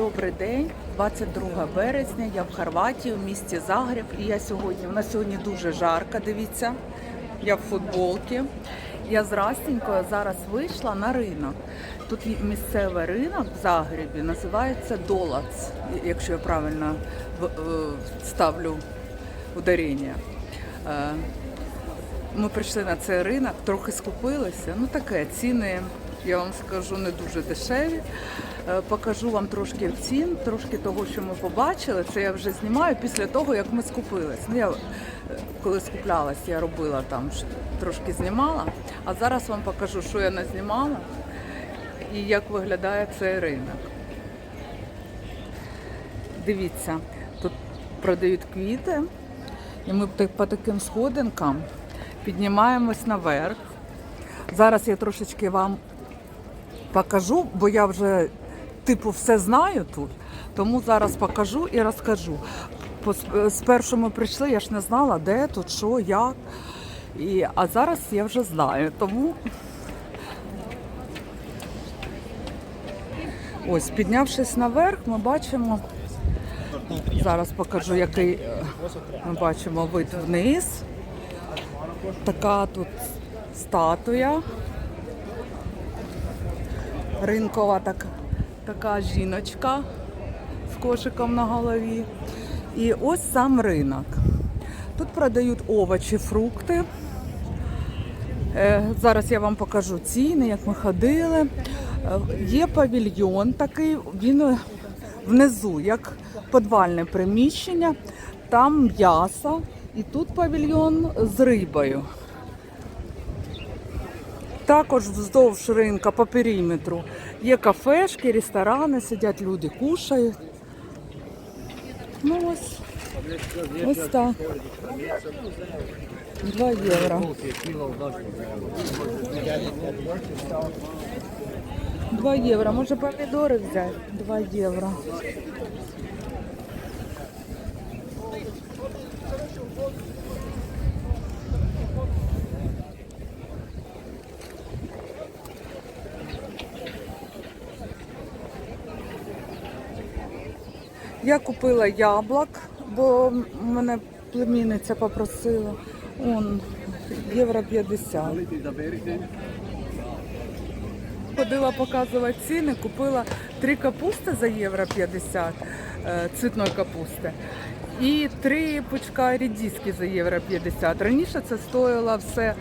добрий день. 22 березня. Я в Хорватії, в місті Загреб. І я сьогодні, нас сьогодні дуже жарко, дивіться. Я в футболці. Я з Растенькою зараз вийшла на ринок. Тут місцевий ринок в Загребі, називається Долац, якщо я правильно е, ставлю ударення. Е, Ми прийшли на цей ринок, трохи скупилися. Ну таке, ціни, я вам скажу, не дуже дешеві. Е, Покажу вам трошки цін, трошки того, що ми побачили. Це я вже знімаю після того, як ми скупились. Ну, я, е, коли скуплялась, я робила там, трошки знімала. А зараз вам покажу, що я не знімала і як виглядає цей ринок. Дивіться, тут продають квіти, і ми по таким сходинкам піднімаємось наверх. Зараз я трошечки вам покажу, бо я вже типу все знаю тут. Тому зараз покажу і розкажу. Спершу ми прийшли, я ж не знала, де тут, що, як. І, а зараз я вже знаю. Тому ось, піднявшись наверх, ми бачимо. Зараз покажу, який е, ми бачимо вид вниз. Така тут статуя. Ринкова так, така жіночка з кошиком на голові. І ось сам ринок. Тут продають овочі, фрукти. Е, Зараз я вам покажу ціни, як ми ходили. Е, Є павільйон такий, він внизу, як подвальне приміщення, там м'ясо, і тут павільйон з рибою. Також вздовж ринка по периметру є кафешки, ресторани, сидять люди, кушають. Ну ось, ось так. 2 євро. 2 євро. Може помідори взяти? 2 євро. Я купила яблук, бо мене племінниця попросила. Он євро 50. Ходила показувати ціни, купила три капусти за євро 50 е, цвітної капусти. І три пучка рідіски за євро 50. Раніше це стоїло все е,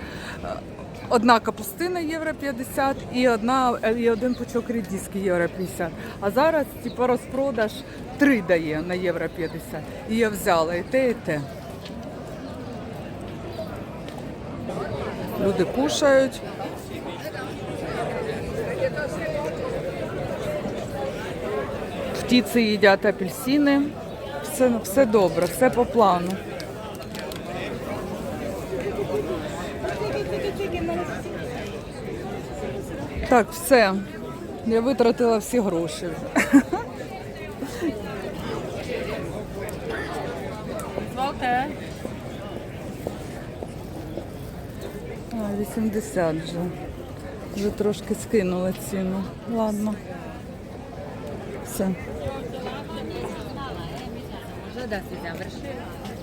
одна капустина євро 50 і, одна, і один пучок рідіски євро 50. А зараз типу, розпродаж три дає на євро 50. І я взяла і те, і те. Люди кушають. Птиці їдять апельсини. Все, все добре, все по плану. Так, все. Я витратила всі гроші. Золоте. А, 80 вже. Вже трошки скинули ціну. Ладно. Все. Może da się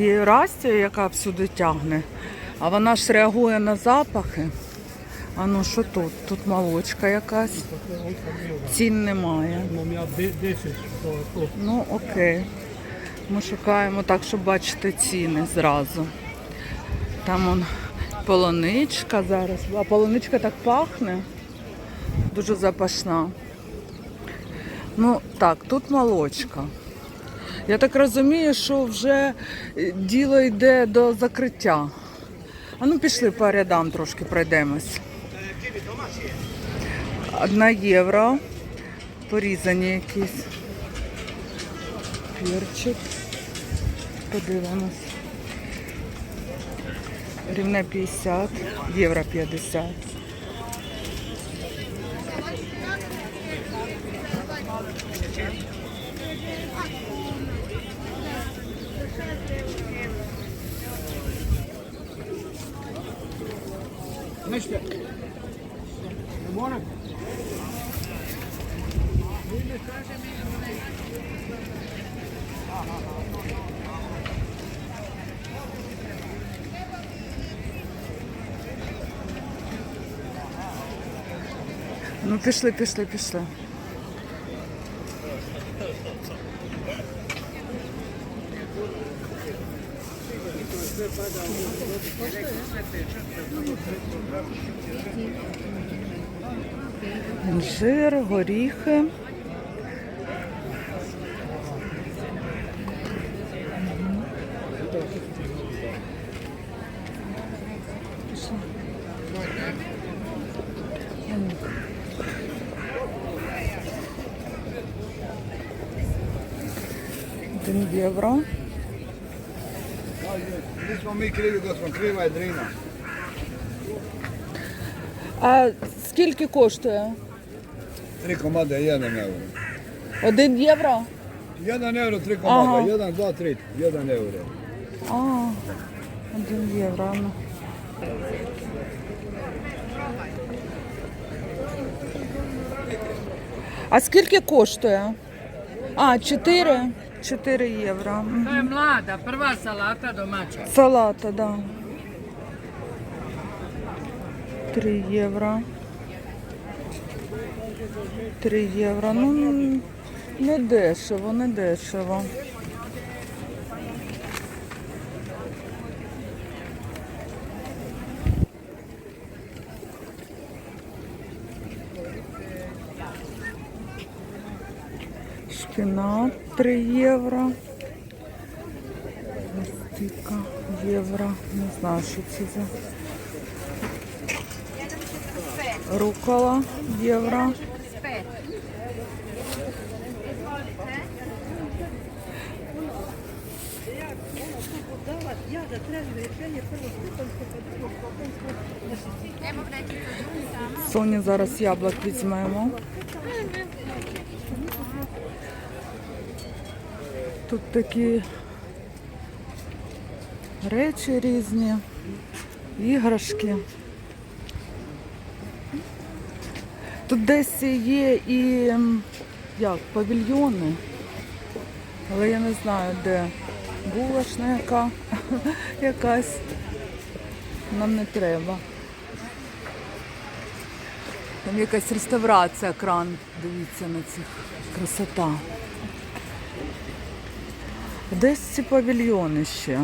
цією растю, яка всюди тягне, а вона ж реагує на запахи. А ну що тут? Тут молочка якась. Цін немає. Mam ja de- 10 to, to Ну окей. Ми шукаємо так, щоб бачити ціни зразу. Там он полоничка зараз. А полоничка так пахне. Дуже запашна. Ну так, тут молочка. Я так розумію, що вже діло йде до закриття. А ну пішли по рядам трошки пройдемось. Одна євро. Порізані якісь. Перчик. Подивимось. Рівне 50, євро 50. Мишка. Лимонок. Ну пішли, пішли, пішли. Інжир, горіхи. Один євро. Nismo mi krivi da smo kriva je drina. А скільки коштує? Komada, jedan euro. Один євро? Euro, komada. Aha. Jedan, dva, tri. Jedan euro. А, один євро. ну. А скільки коштує? А, 4? 4 євро. То є млада, перша салата домача. Салата, Салата, да. 3 євро. 3 євро. Ну, не дешево, не дешево. Шпинат 3 євро. Стика євро. Не знаю, що це за. Рукола євро. Соні зараз яблук візьмемо. Тут такі речі різні, іграшки. Тут десь є і як, павільйони, але я не знаю, де булочна яка якась. Нам не треба. Там якась реставрація кран. Дивіться на цих красота. Десь ці павільйони ще.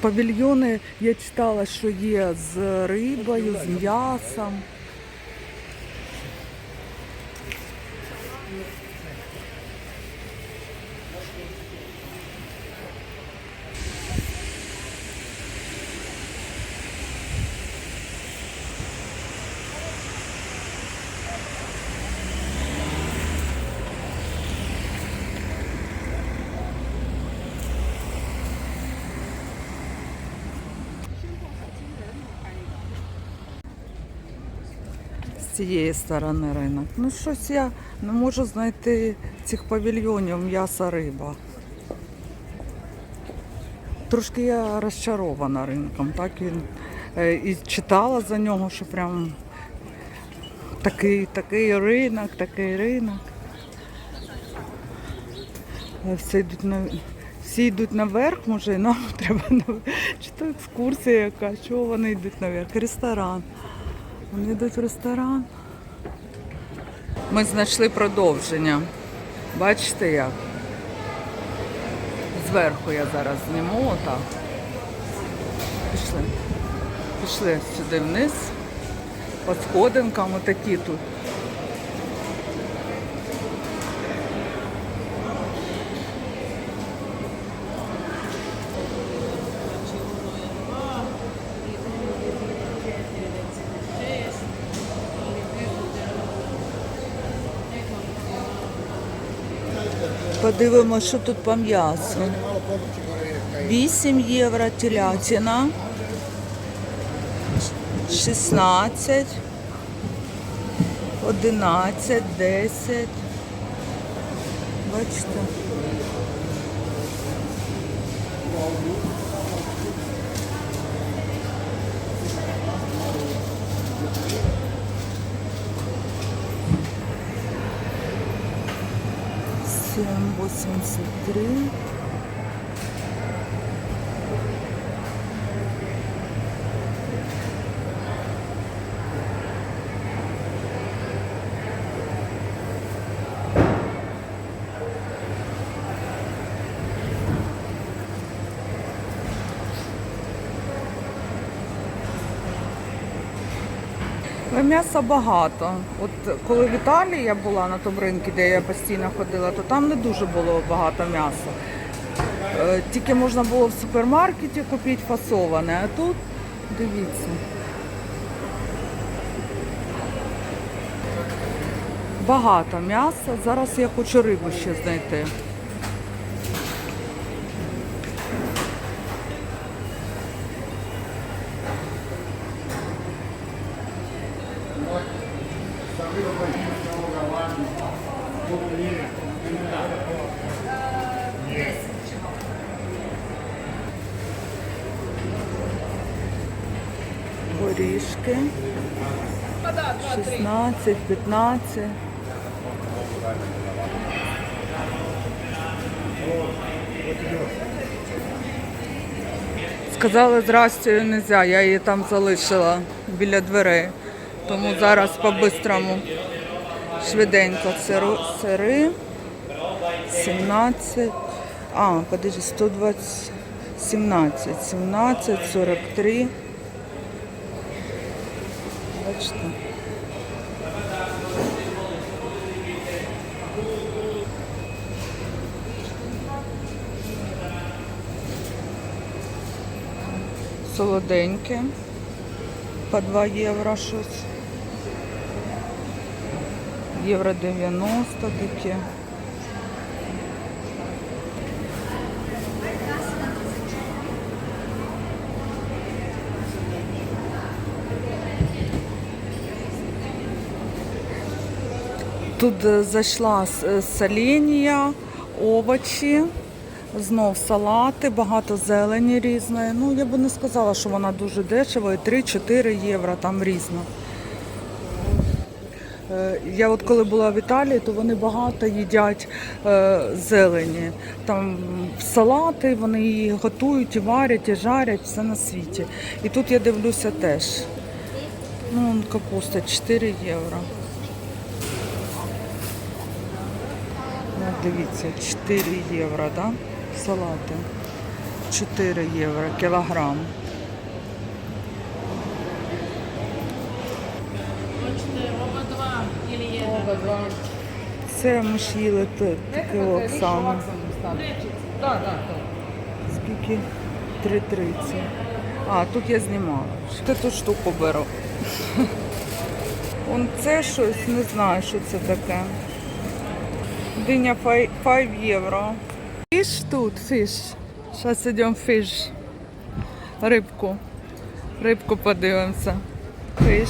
Павільйони я читала, що є з рибою, з м'ясом. Цієї сторони ринок. Ну щось я не можу знайти цих павільйонів м'яса риба. Трошки я розчарована ринком, так він е, і читала за нього, що прям такий, такий ринок, такий ринок. Але всі йдуть на всі йдуть наверх, може, і нам треба. Чи то екскурсія яка, чого вони йдуть наверх? Ресторан. Вони йдуть в ресторан. Ми знайшли продовження. Бачите як? Зверху я зараз зніму отак. Пішли. Пішли сюди вниз. По сходинкам отакі тут. Подивимося, що тут по м'ясу. 8 євро телятина. 16, 11, 10. Бачите? Семь восемьдесят три. Але М'яса багато. От коли в Італії я була на тому ринку, де я постійно ходила, то там не дуже було багато м'яса. Е, Тільки можна було в супермаркеті купити фасоване, а тут дивіться. Багато м'яса. Зараз я хочу рибу ще знайти. Горішки. 16, 15. Сказали, здрастю можна, я її там залишила біля дверей. Тому зараз по-бистрому швиденько сири. 17. А, подожди, 120. 17, 17, 43. Бачите. Солоденьке. По 2 євро щось. Євро 90 таке. Тут е, зайшла е, соленія, овочі, знов салати, багато зелені різної. Ну, я би не сказала, що вона дуже дешева, і 3-4 євро там різно. Е, Я от коли була в Італії, то вони багато їдять зелені. Там салати, вони її готують, і варять, і жарять, все на світі. І тут я дивлюся теж. Ну, капуста 4 євро. Дивіться, 4 євро, да? Салати. 4 євро кілограм. Це ми ж їли таке Оксану. Так, так, так. Скільки? 3,30. А, тут я знімала. Ще ту штуку беру. Вон це щось, не знаю, що це таке. Диня 5 євро. Фіш тут, фіш. Зараз йдемо фіш. Рибку. Рибку подивимося. Фіш.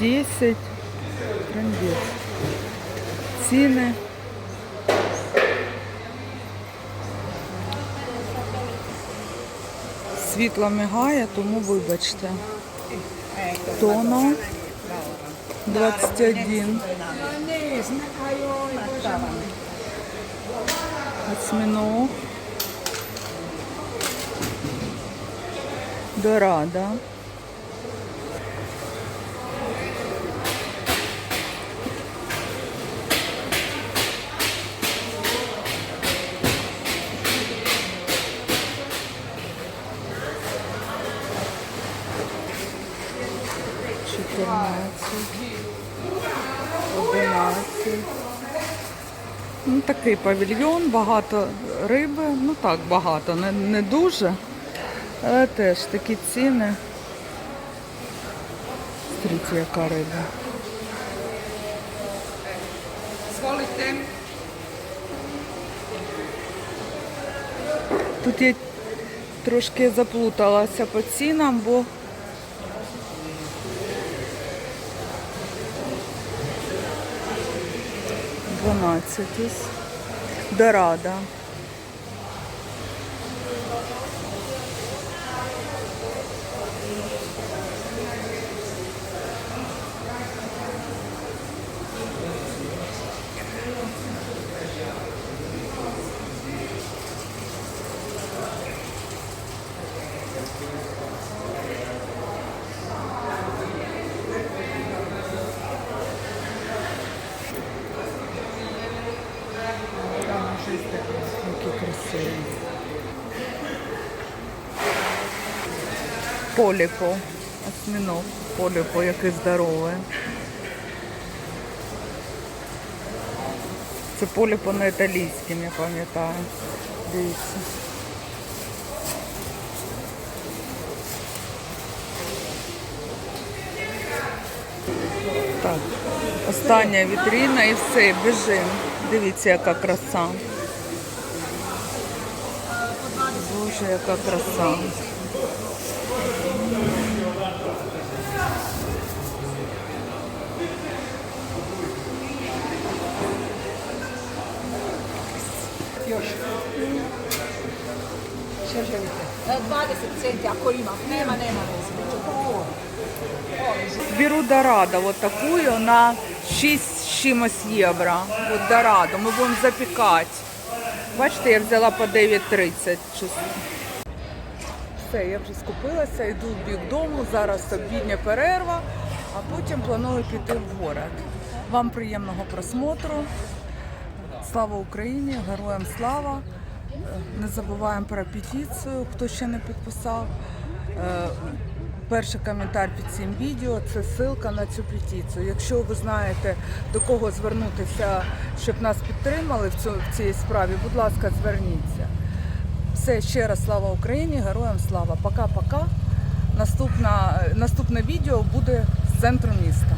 10. Трандець. Ціни. Світло мигає, тому вибачте. Тоно 21. Осьминог. Дорада. Такий павільйон, багато риби. Ну так, багато, не, не дуже. Але теж такі ціни. Смотрите, яка риба. Тут я трошки заплуталася по цінам, бо Дванадцять ось. Дорада. Поліпо. Осьміног поліпо, який здоровий. Це поліпо на італійським, я пам'ятаю. Дивіться. Так, остання вітрина і все, біжим. Дивіться, яка краса. Боже, яка краса. 20 centi ako ima, nema, nema. Беру Дорадо вот такую на 6 з чимось євро. Вот Дорадо, ми будемо запікати. Бачите, я взяла по 9,30. Чис- Все, я вже скупилася, йду в бік дому, зараз обідня перерва, а потім планую піти в город. Вам приємного просмотру. Слава Україні, героям слава. Не забуваємо про петицію, хто ще не підписав. Е, Перший коментар під цим відео це ссылка на цю петицію. Якщо ви знаєте до кого звернутися, щоб нас підтримали в цьому- в цій справі, будь ласка, зверніться. Все, ще раз слава Україні, героям слава. Пока-пока. Наступне відео буде з центру міста.